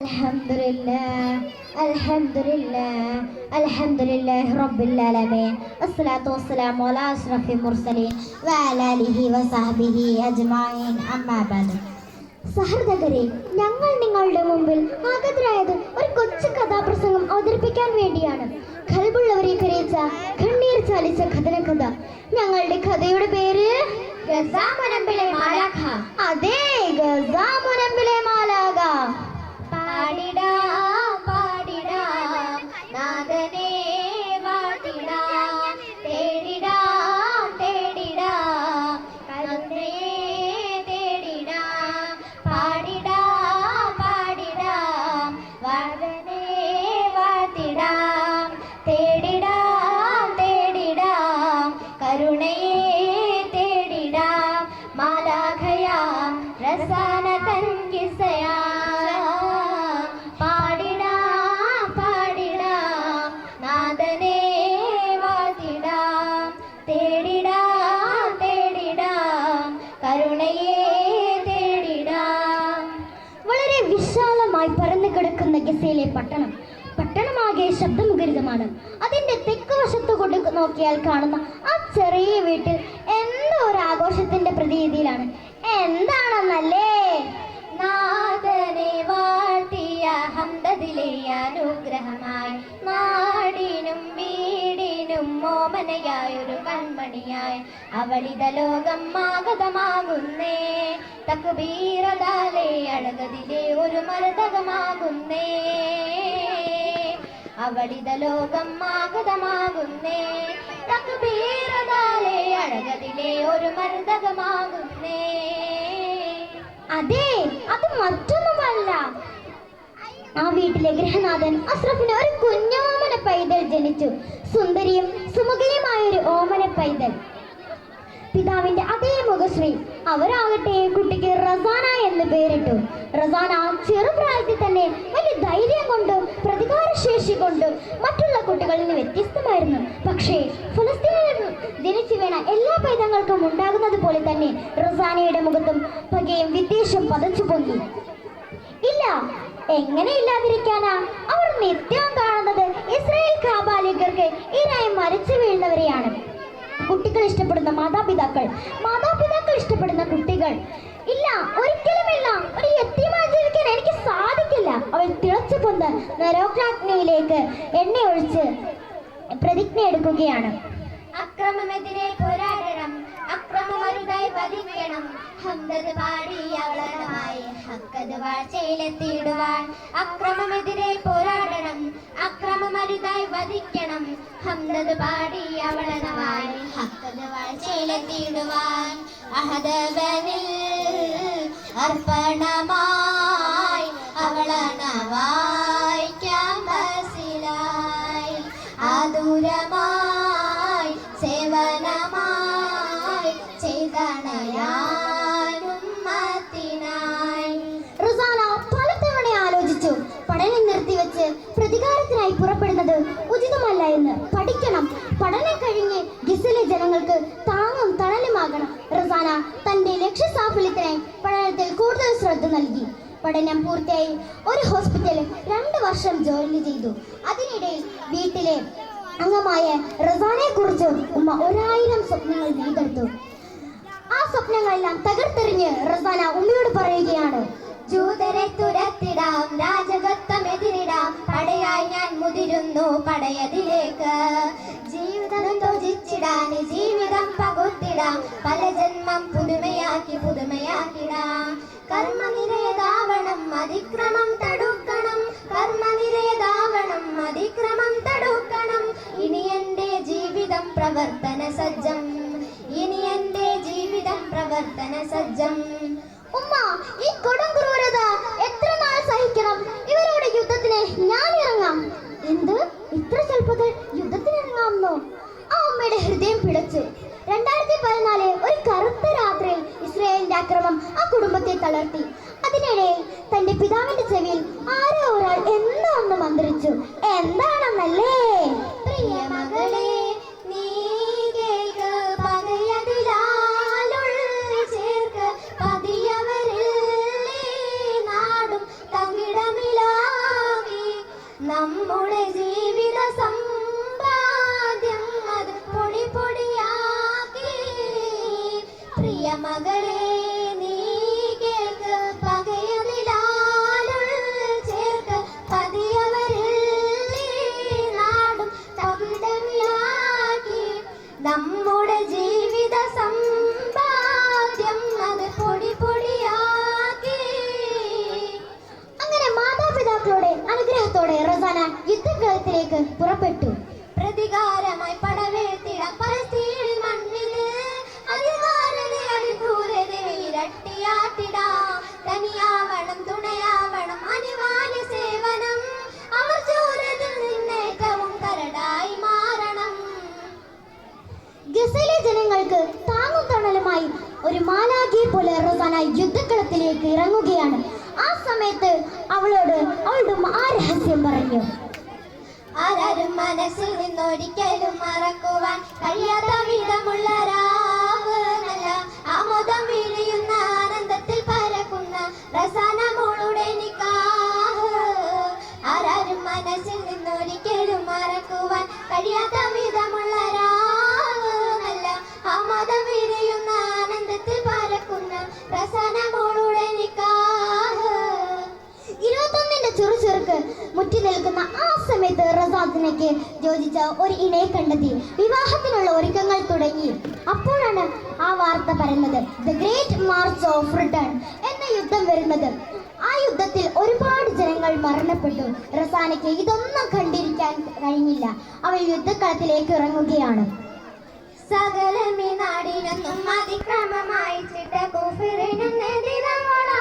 الحمد لله الحمد لله الحمد لله رب العالمين الصلاة والسلام على أشرف المرسلين وعلى آله وصحبه أجمعين أما بعد സഹൃദകരെ ഞങ്ങൾ നിങ്ങളുടെ മുമ്പിൽ ആഗതരായത് ഒരു കൊച്ചു കഥാപ്രസംഗം അവതരിപ്പിക്കാൻ വേണ്ടിയാണ് കൽബുള്ളവരെ കരയിച്ച കണ്ണീർ ചാലിച്ച കഥനകഥ ഞങ്ങളുടെ കഥയുടെ പേര് ഗസാമുനമ്പിലെ മാലാഖ അതെ ഗസാമുനമ്പിലെ രസാന തൻകിസയാ പാടിടാ പാടിടാം നാദനെ വാഴ്ത്തിടാം. തേടിടാ തേടിടാം കരുണയെ തേടിടാം. വളരെ വിശാലമായി പരന്നു കിടക്കുന്ന ഗസയിലെ പട്ടണം പട്ടണമാകെ ശബ്ദമുഖരിതമാണ്. അതിന്റെ തെക്ക് വശത്തു കൊണ്ട് നോക്കിയാൽ കാണുന്ന ആ ചെറിയ വീട്ടിൽ എന്തോ ഒരു ആഘോഷത്തിന്റെ പ്രതീതിയിലാണ് അവളിത ലോകം ആഗതമാകുന്നേ തക്കുബീറതാലെ അഴകതിലെ ഒരു മരതകമാകുന്നേ. അവളിത ലോകം ആഗതമാകുന്നേ തക്കുബീറതാലെ അഴകതിലെ ഒരു മരതകമാകുന്നേ. അതെ അത് മറ്റൊന്നുമല്ല. ആ വീട്ടിലെ ഗൃഹനാഥൻ അസ്രഫിന് ഒരു കുഞ്ഞോമന പൈതൽ ജനിച്ചു. സുന്ദരിയും സുമുഖയുമായ ഒരു ഓമന പൈതൽ പിതാവിന്റെ അതേ മുഖശ്രീ. അവരാകട്ടെ കുട്ടിക്ക് റസാന എന്ന് പേരിട്ടു. റസാന ചെറുപ്രായത്തിൽ തന്നെ വലിയ ധൈര്യം കൊണ്ടും പ്രതികാരശേഷി കൊണ്ടും മറ്റുള്ള കുട്ടികളിൽ നിന്ന് വ്യത്യസ്തമായിരുന്നു. പക്ഷേ ജനിച്ചു വീണ എല്ലാ പൈതങ്ങൾക്കും ഉണ്ടാകുന്നത് പോലെ തന്നെ റസാനയുടെ മുഖത്തും പകയും വിദ്വേഷം പതച്ചു പൊങ്ങി. ഇല്ല എങ്ങനെ ഇല്ലാതിരിക്കാനാ? അവർ നിത്യവും കാണുന്നത് ഇസ്രായേൽ കാബാലികർക്ക് ഇരായി മരിച്ചു കുട്ടികൾ ഇഷ്ടപ്പെടുന്ന മാതാപിതാക്കൾ. മാതാപിതാക്കൾ ഇഷ്ടപ്പെടുന്ന കുട്ടികൾ. ഇല്ല ഒരിക്കലുമില്ല. ഒരു യത്തീമായി ജീവിക്കാൻ എനിക്ക് സാധിക്കില്ല. അവൻ തിളച്ചു പൊന്ന് നരോഗ്നാഗ്നിയിലേക്ക് എണ്ണ ഒഴിച്ച് പ്രതിജ്ഞ എടുക്കുകയാണ്. അക്രമമെതിരെ പോരാടണം. അക്രമമരുതായി വധിക്കണം. ഹംദത് പാടി അവളമായി ഹക്കത് വാഴ്ചയിലെത്തിയിടുവാൻ. അക്രമമെതിരെ പോരാടണം. അക്രമമരുതായി വധിക്കണം. ഹംദത് പാടി അവളനമായി ഹക്കത് വാഴ്ചയിലെത്തിയിടുവാൻ അഹദവനിൽ അർപ്പണമായി അവളനവായി. ക്യാമ്പസിലായി ആതുരമായി സേവനമായി ചെയ്തണയാനുമ്മത്തിനായി റുസാന പലതവണ ആലോചിച്ചു. പഠനം നിർത്തിവെച്ച് പ്രതികാരത്തിനായി പുറപ്പെടുന്നത് പഠനം പൂർത്തിയായി. ഒരു ഹോസ്പിറ്റലിൽ രണ്ട് വർഷം ജോലി ചെയ്തു. അതിനിടയിൽ വീട്ടിലെ അംഗമായ റസാനെ കുറിച്ച് ഉമ്മ ഒരായിരം സ്വപ്നങ്ങൾ നെയ്തെടുത്തു ആ സ്വപ്നങ്ങളെല്ലാം തകർത്തെറിഞ്ഞ് റസാന ഉമ്മയോട് പറയുകയാണ് ജൂതരെ തുരത്തിടാം പടയായി മുതിരുന്നു പടയതിലേക്ക്. ജീവിതം തൊജിച്ചിടാൻ ജീവിതം പകുത്തിടാം. പല ജന്മം പുതുമയാക്കി പുതുമയാക്കിടാം. കർമ്മനിരയതാവണം അതിക്രമം തടുക്കണം. കർമ്മനിരയതാവണം അതിക്രമം തടുക്കണം. ഇനി എന്റെ ജീവിതം പ്രവർത്തന സജ്ജം. ഇനി എന്റെ ജീവിതം പ്രവർത്തന സജ്ജം. ഒന്ന് മന്ത്രിച്ചു ഒരു മാലാഖിയെ പോലെ റസാന യുദ്ധക്കളത്തിലേക്ക് ഇറങ്ങുകയാണ്. ആ സമയത്ത് അവളോട് അവളുടെ ആ രഹസ്യം പറഞ്ഞു. ആരാരും മനസ്സിൽ നിന്നൊരിക്കലും മറക്കുവാൻ കഴിയാത്ത വിധമുള്ള സമയത്ത് ജോജിച്ച ഒരു ഇണയെ കണ്ടെത്തി. വിവാഹത്തിനുള്ള ഒരുക്കങ്ങൾ തുടങ്ങി. അപ്പോഴാണ് ആ വാർത്ത പറയുന്നത് the great march of return എന്ന യുദ്ധം വരുന്നത്. ആ യുദ്ധത്തിൽ ഒരുപാട് ജനങ്ങൾ മരണപ്പെട്ടു. റസാനയ്ക്ക് ഇതൊന്നും കണ്ടിരിക്കാൻ കഴിഞ്ഞില്ല. അവൾ യുദ്ധക്കളത്തിലേക്ക് ഇറങ്ങുകയാണ്. സകലമി നാടിനെന്നും അതിക്രമമായി ചിട്ട കുഫിറിനും എതിരവളായി